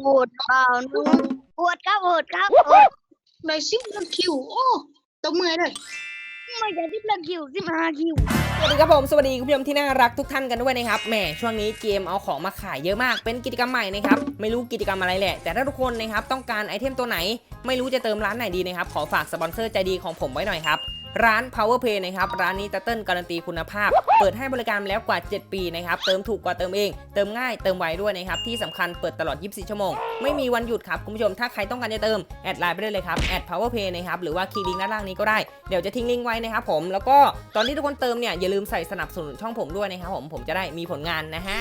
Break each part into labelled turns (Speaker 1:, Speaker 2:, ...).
Speaker 1: โหวตเปล่านุ่นโหวตครับโหวตครับโหวต
Speaker 2: ได้สิบเอ็ดคิว โอ้ตบมือเลย
Speaker 1: ไม่ใช่สิบละคิวสิบห้าคิว
Speaker 3: สวัสดีครับผม สวัสดีคุณผู้ชมที่น่ารักทุกท่านกันด้วยนะครับ แหม ช่วงนี้เกมเอาของมาขายเยอะมาก เป็นกิจกรรมใหม่นะครับ ไม่รู้กิจกรรมอะไรแหละ แต่ถ้าทุกคนนะครับต้องการไอเทมตัวไหน ไม่รู้จะเติมร้านไหนดีนะครับ ขอฝากสปอนเซอร์ใจดีของผมไว้หน่อยครับ ร้าน Power Play นะครับ ร้านนี้ตะเติ้ลการันตีคุณภาพ เปิดให้บริการแล้วกว่า 7 ปีนะครับ เติมถูกกว่าเติมเอง เติมง่าย เติมไวด้วยนะครับ ที่สำคัญเปิดตลอด 24 ชั่วโมง ไม่มีวันหยุดครับ คุณผู้ชม ถ้าใครต้องการจะเติม แอดไลน์ไปได้เลยครับ แอด Power Play นะครับ หรือว่าคลิกลิงก์ด้านล่างนี้ก็ได้ เดี๋ยวจะทิ้งลิงก์ไว้นะครับผม แล้วก็ตอนที่ทุกคนเติมเนี่ย อย่าลืมใส่สนับสนุนช่องผมด้วยนะครับผม ผมจะได้มีผลงานนะฮะ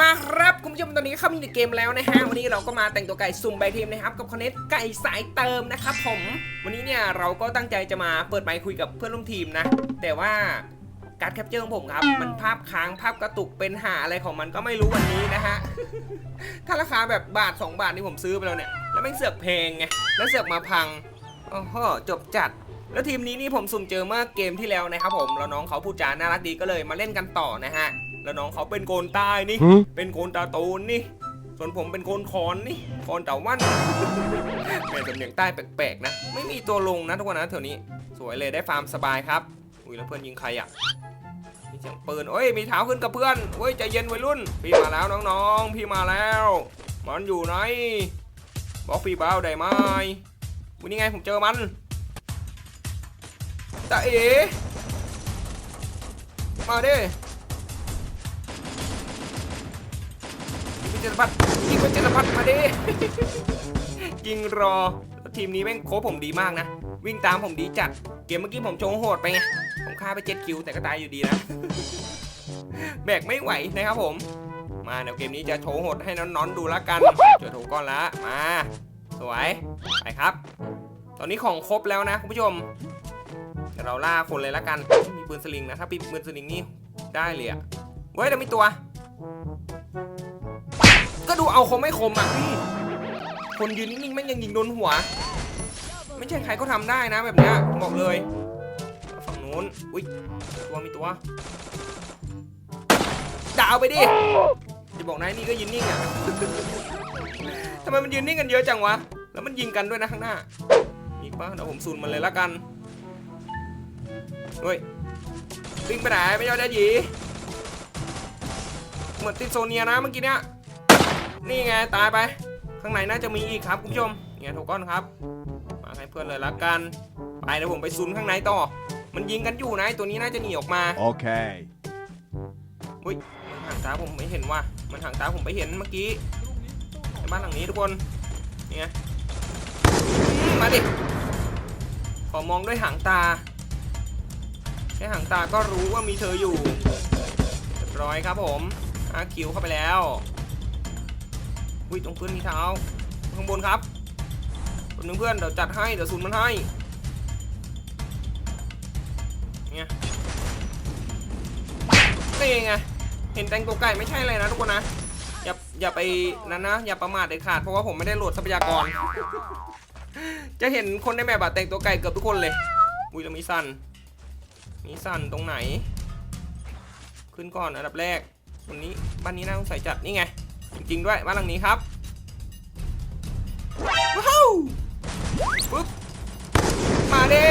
Speaker 3: มาครับคุณ ผู้ชมตอนนี้เข้ามีในเกมแล้วนะฮะวันนี้เราก็มาแต่งตัวไก่สุ่มใบทีมนะครับกับคอนเนตไก่สายเติมนะครับผมวันนี้เนี่ยเราก็ตั้งใจจะมาเปิดไมค์คุยกับเพื่อนร่วมทีมนะ แต่ว่าการแคปเจอร์ของผมครับ มันภาพค้างภาพกระตุกเป็นหาอะไรของมันก็ไม่รู้วันนี้นะฮะ ถ้าราคาแบบบาท 2 บาทนี่ผมซื้อไปแล้วเนี่ย แล้วไม่เสือกเพลงไง แล้วเสือกมาพังโอ้โหจบจัด แล้วทีมนี้นี่ผมสุ่มเจอเมื่อเกมที่แล้วนะครับผม แล้วน้องเขาพูดจาน่ารักดีก็เลยมาเล่นกันต่อนะฮะ แล้วน้องเขาเป็นโกนใต้นี่ เป็นโกนตาโตนนี่ ส่วนผมเป็นโกนคอนนี่คอนตาวันแม่สำเนียงใต้แปลกๆนะ ไม่มีตัวลงนะทุกคนนะแถวนี้ สวยเลยได้ฟาร์มสบายครับ อุ้ยแล้วเพื่อนยิงใครอะ มีเสียงปืนโอ้ยมีเท้าขึ้นกับเพื่อนเฮ้ยใจเย็นวัยรุ่น พี่มาแล้วน้องๆ พี่มาแล้วมันอยู่ไหนบอกพี่เบาได้ไหมวันนี้ไงผมเจอมันตาเอ๋มาดิ เจตพัดยิงเป็นเจตพัดมาดิ ยิงรอ ทีมนี้แม่งโค้ชผมดีมากนะ วิ่งตามผมดีจัด เกมเมื่อกี้ผมโชว์โหดไปไง ผมฆ่าไปเจ็ดคิวแต่ก็ตายอยู่ดีนะ แบกไม่ไหวนะครับผม มาเดี๋ยวเกมนี้จะโชว์โหดให้น้อนๆดูละกันเจอถูกก้อนละ มา สวย ไปครับ ตอนนี้ของครบแล้วนะคุณผู้ชมเดี๋ยวเราล่าคนเลยละกัน มีปืนสลิงนะ ถ้าปีปืนสลิงนี่ได้เลยอะเว้ยแต่มีตัว ดูเอาคมไม่คมอะพี่ คนยืนนิ่งๆแม่งยังยิงโดนหัว ไม่ใช่ใครก็ทำได้นะแบบเนี้ยบอกเลย ฝั่งนู้น อุ้ยตัวมีตัวดาวไปดิจะบอกนายนี่ก็ยืนนิ่งอะทำไมมันยืนนิ่งกันเยอะจังวะ แล้วมันยิงกันด้วยนะข้างหน้า อีกปะเดี๋ยวผมซูนมันเลยละกันเฮ้ยวิ่งไปไหนไม่ยอมได้หยีเหมือนติดโซเนียนะเมื่อกี้เนี้ย นี่ไงตายไป ข้างในน่าจะมีอีกครับคุณผู้ชมนี่ไงถูกก้อนครับ มาให้เพื่อนเลยละกัน ไปเดี๋ยวผมไปซุนข้างในต่อ มันยิงกันอยู่นะไอ้ตัวนี้น่าจะหนีออกมา
Speaker 4: Okay.
Speaker 3: อุ้ยมันห่างตาผมไม่เห็นว่ะ มันห่างตาผมไปเห็นเมื่อกี้ในบ้านหลังนี้ทุกคนนี่ไงอืมมาดิ ขอมองด้วยหางตา แค่หางตาก็รู้ว่ามีเธออยู่เรียบร้อยครับผมอาคิวเข้าไปแล้ว อุ้ยตรงพื้นมีเท้าข้างบนครับคนหนึ่งเพื่อนเดี๋ยวจัดให้เดี๋ยวศูนมันให้เนี่ยนี่ไงเห็นแต่งตัวไก่ไม่ใช่อะไรนะทุกคนนะอย่าอย่าไปนั้นนะ อย่าประมาทเด็ดขาดเพราะว่าผมไม่ได้โหลดทรัพยากร จะเห็นคนในแมปอะแต่งตัวไก่เกือบทุกคนเลยอุ้ยแล้วมีสันมีสันตรงไหน ขึ้นก่อนอันดับแรกวันนี้บ้านนี้น่าสงสัยจัดนี่ไง จริงๆด้วยบ้านหลังนี้ครับว้าวปึ๊บมาเด้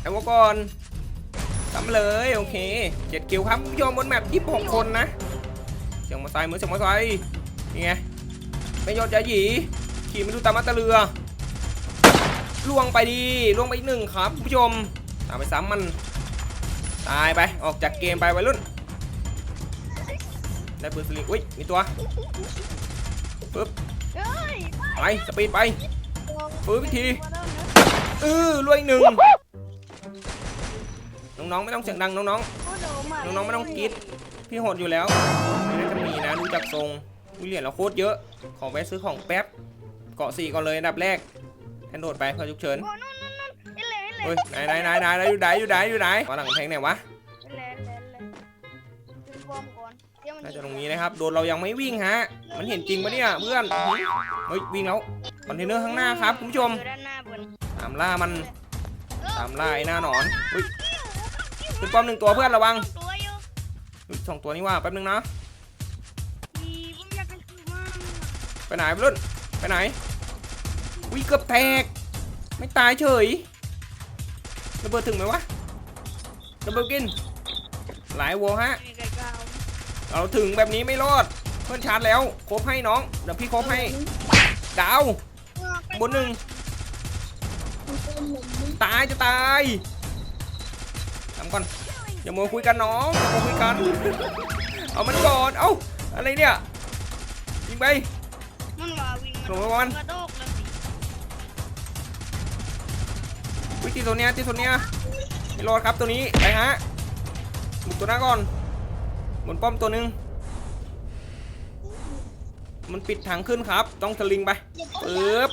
Speaker 3: ไอ้วก่อนทำเลยโอเคเจ็ดคิวครับผู้ชมบนแมปยี่สิบหกคนนะเสียงมอเตอร์ไซค์มือเสียงมอเตอร์ไซค์นี่ไงไม่ยอดใจหยีขี่ไม่ดูตามมาตะเรือล่วงไปดีล่วงไปอีกหนึ่งครับผู้ชมตามไปซ้ำมันตายไปออกจากเกมไปวัยรุ่น ได้ปืนสลิงอุ้ยมีตัวปึ๊บ
Speaker 1: เฮ้ย
Speaker 3: ไปสปีดไป ปืนวิธี เออรวยอีกหนึ่งน้องๆไม่ต้องเสียงดังน้องๆน้องๆไม่ต้องกรีดพี่โหดอยู่แล้วไม่น่าจะมีนะดูจากทรงวิเหรียญเราโคตรเยอะ ขอไปซื้อของแป๊บ เกาะสี่ก่อนเลยอันดับแรกแทนโดดไปเพื่อฉุกเฉิน
Speaker 1: โอ้นู่นนู่นนู่นเห็นเลยเห็นเลย
Speaker 3: เฮ้ยไหนไหนไหนไหนไหนอยู่ไหนอยู่ไหนอยู่ไหนมาหลังกำแพงไหนวะ
Speaker 1: เห็ นเลยเห็นเลยเห็นเลยขึ้นบอมก่อนเดี๋ยวมัน
Speaker 3: น่าจะตรงนี้นะครับ โดนเรายังไม่วิ่งฮะ มันเห็นจริงปะเนี่ยเพื่อน เฮ้ยเฮ้ยวิ่งแล้ว คอนเทนเนอร์ข้างหน้าครับคุณผู้ชม
Speaker 1: อยู่ด้านหน้าบน
Speaker 3: ตามล่ามัน ตามล่าไอ้หน้าหนอนอุ้ยป้อมหนึ่งตัวเพื่อนระวัง
Speaker 1: ตัวอยู่
Speaker 3: อุ๊ยสองตัวนี่ว่าแป๊บนึงนะ
Speaker 1: มีผมอยากเป็นคือมาก
Speaker 3: ไปไหนไปรุ่น ไปไหนวิเกือบแตก ไม่ตายเฉยระเบิดถึงไหมวะระเบิดกิน หลายวัวฮะ
Speaker 1: มีไก่กาว
Speaker 3: เราถึงแบบนี้ไม่รอด เพื่อนชาร์จแล้วครบให้น้อง เดี๋ยวพี่ครบให้ ดาว บนหนึ่ง
Speaker 2: มันเป็นเหมือนมึง
Speaker 3: ตายจะตายทำก่อนอย่ามัวคุยกันน้องอย่ามัวคุยกัน เอามันก่อน เอ้า อะไรเนี่ยยิงไป
Speaker 1: มันว่าวิ่ง
Speaker 3: ลงไปวัน
Speaker 1: กระโดดแล้วสิ
Speaker 3: วิตีตัวเนี้ยตีตัวเนี้ยไม่รอดครับตัวนี้ ไปฮะบุกตัวหน้าก่อน บนป้อมตัวหนึ่งมันปิดทางขึ้นครับ ต้องสลิงไปปึ๊บ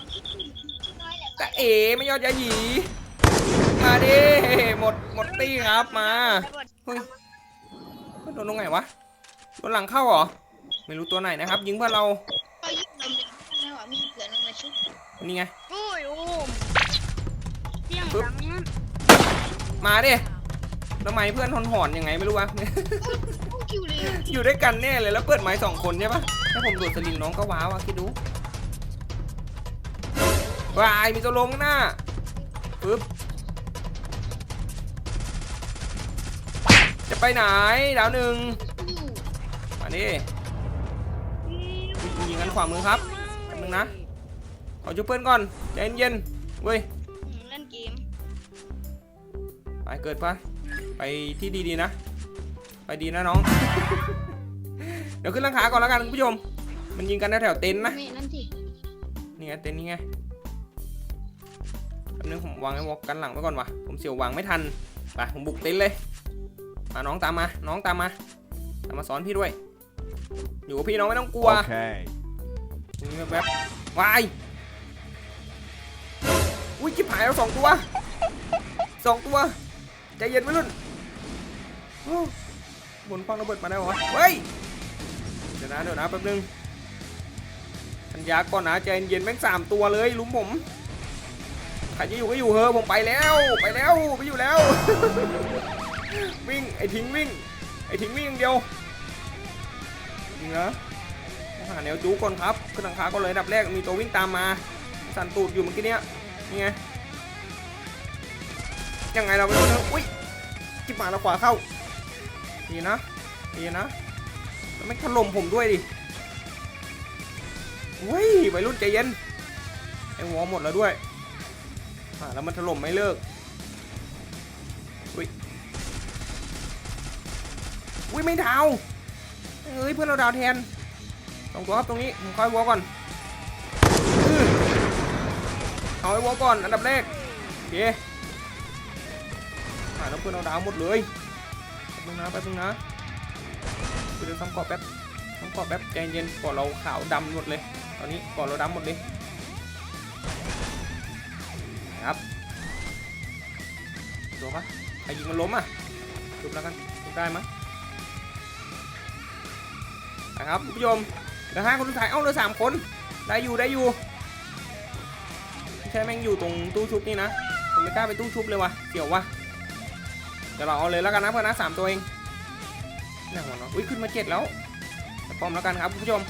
Speaker 3: แต่เอ๋ไม่ยอดยาหยีมาดิหมดหมดตี้ครับมา
Speaker 1: เฮ้
Speaker 3: ยโดนตรงไหนวะโดนหลังเข้าเหรอ ไม่รู้ตัวไหนนะครับ ยิงเพื่อนเรา
Speaker 2: นี่ไง
Speaker 1: โอ้ยโอ้มเสียง
Speaker 3: ปึ๊บ
Speaker 1: ดัง
Speaker 3: มาดิทำไมเพื่อนหอนหอนยังไงไม่รู้วะ
Speaker 2: อ้คิวเลย
Speaker 3: อยู่ด้วยกันแน่เลยแล้วเปิดไม้สองคนใช่ปะถ้าผมโดดสลิงน้องก็ว้าวอะคิดดูวายมีตัวลงข้างหน้าปึ๊บจะไปไหนดาวหนึ่ง
Speaker 2: อยู่
Speaker 3: มาดิยิงกันขวามือครับแป๊บนึงนะขอจุบเพื่อนก่อนใจเย็นๆเว้ย
Speaker 1: อืมเล่นเกม
Speaker 3: ไปเกิดปะไปที่ดีๆนะ ไปดีนะน้อง เดี๋ยวขึ้นหลังคาก่อนแล้วกันคุณผู้ชม มันยิงกันแถวๆเต็นท์นะ
Speaker 2: แม่นั่นสิ
Speaker 3: นี่ไงเต็นท์นี่ไงอันนึงผมวางไอ้วอกกันหลังไว้ก่อนวะผมเสียววางไม่ทัน ไปผมบุกเต็นท์เลย มาน้องตามมา น้องตามมา ตามมาสอนพี่ด้วย อยู่กับพี่น้องไม่ต้องกลัว
Speaker 4: Okay.
Speaker 3: นี่แบบวาย อุ้ยจิบหายแล้วสองตัวสองตัว ใจเย็นไว้รุ่นโอ้ บนฟังระเบิดมาได้เหรอเฮ้ยเดี๋ยวนะเดี๋ยวนะแป๊บนึงทันยาก่อนนะใจเย็นแม่งสามตัวเลยลุมผมใครจะอยู่ก็อยู่เฮอะผมไปแล้วไปแล้วไปอยู่แล้ว วิ่งไอ้ทิ้งวิ่งไอ้ทิ้งวิ่งอย่างเดียวจริงนะต้อหาแนวจูก่อนครับขึ้นหลังคาก็เลยอันดับแรกมีตัววิ่งตามมา สั่นตูดอยู่เมื่อกี้เนี้ยนี่ไงยังไงเราไม่รู้นะอุ้ยจิบหมาแล้วขวาเข้า ดีนะดีนะแล้วไม่ถล่มผมด้วยดิเฮ้ยวัยรุ่นใจเย็นไอ้วอหมดแล้วด้วยอ่าแล้วมันถล่มไม่เลิกอุ้ยอุ้ยไม่ดาวเอ้ยเพื่อนเราดาวแทนสองตัวครับตรงนี้ผมคอยวอก่อนอื้อเอาไอ้วอก่อนอันดับแรกโอเคอ่าแล้วเพื่อนเราดาวหมดเลย ป๊บนึงนะแป๊บนึงนะเดี๋ยวทำกรอบแป๊บทำกรอบแป๊บใจเย็นก่อนเราขาวดำหมดเลย ตอนนี้ก่อนเราดำหมดเลยครับโดนปะใครยิงมันล้มอะจุบแล้วกันจบได้มั้ยนะครับคุณผู้ชมเหลือห้าคนสุดท้ายเอ้าเหลือสามคน ได้อยู่ได้อยู่ไม่ใช่แม่งอยู่ตรงตู้ชุบนี่นะ ผมไม่กล้าไปตู้ชุบเลยว่ะเกี่ยววะ ดี๋ยวเราเอาเลยแล้วกันนะเพื่อนนะสามตัวเองนี่หัวเนาะอุ้ยขึ้นมาเจ็ดแล้วแต่ป้อมแล้วกันครับคุณผู้ชม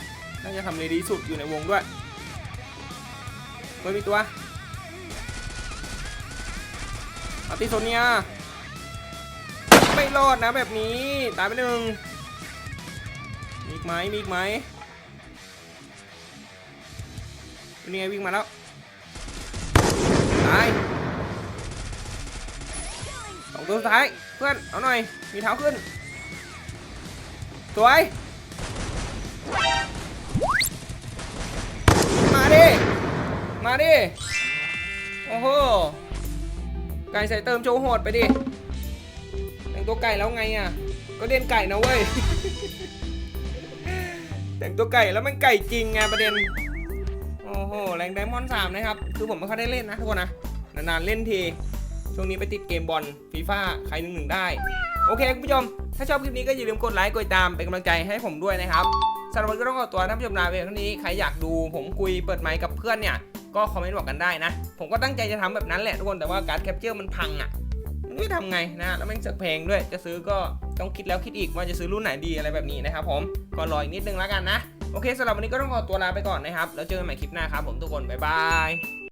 Speaker 3: น่าจะทำเลดีสุดอยู่ในวงด้วยเฮ้ยมีตัวอาติโซเนียไม่รอดนะแบบนี้ตายไปหนึ่งมีอีกไหมมีอีกไหมนี่ไงวิ่งมาแล้วตาย องตัวสุดท้าย เพื่อน เอาหน่อย มีเท้าขึ้น สวย มาดิ มาดิ โอ้โห ไก่ใส่เติมโชว์โหดไปดิ แต่งตัวไก่แล้วไงอะ ก็เล่นไก่นะเว้ย แต่งตัวไก่แล้วมันไก่จริงไงประเด็น โอ้โห แรงไดมอนด์สามนะครับ คือผมไม่ค่อยได้เล่นนะทุกคนนะ นานๆเล่นที ช่วงนี้ไปติดเกมบอลฟีฟ่าใครหนึ่งหนึ่งได้ โอเคคุณผู้ชม ถ้าชอบคลิปนี้ก็อย่าลืมกดไลค์กดติดตามเป็นกำลังใจให้ผมด้วยนะครับสำหรับวันนี้ก็ต้องขอตัวท่านผู้ชมลาไปเท่านี้ใครอยากดูผมคุยเปิดไมค์กับเพื่อนเนี่ยก็คอมเมนต์บอกกันได้นะ ผมก็ตั้งใจจะทำแบบนั้นแหละทุกคนแต่ว่าการแคปเจอร์มันพังอะไม่ทำไงนะแล้วแม่งเสกแพงด้วยจะซื้อก็ต้องคิดแล้วคิดอีกว่าจะซื้อรุ่นไหนดีอะไรแบบนี้นะครับผมก็รออีกนิดนึงแล้วกันนะโอเคสำหรับวันนี้ก็ต้องขอตัวลาไปก่อนนะครับแล้วเจอกันใหม่คลิปหน้าครับผมทุกคนบ๊ายบาย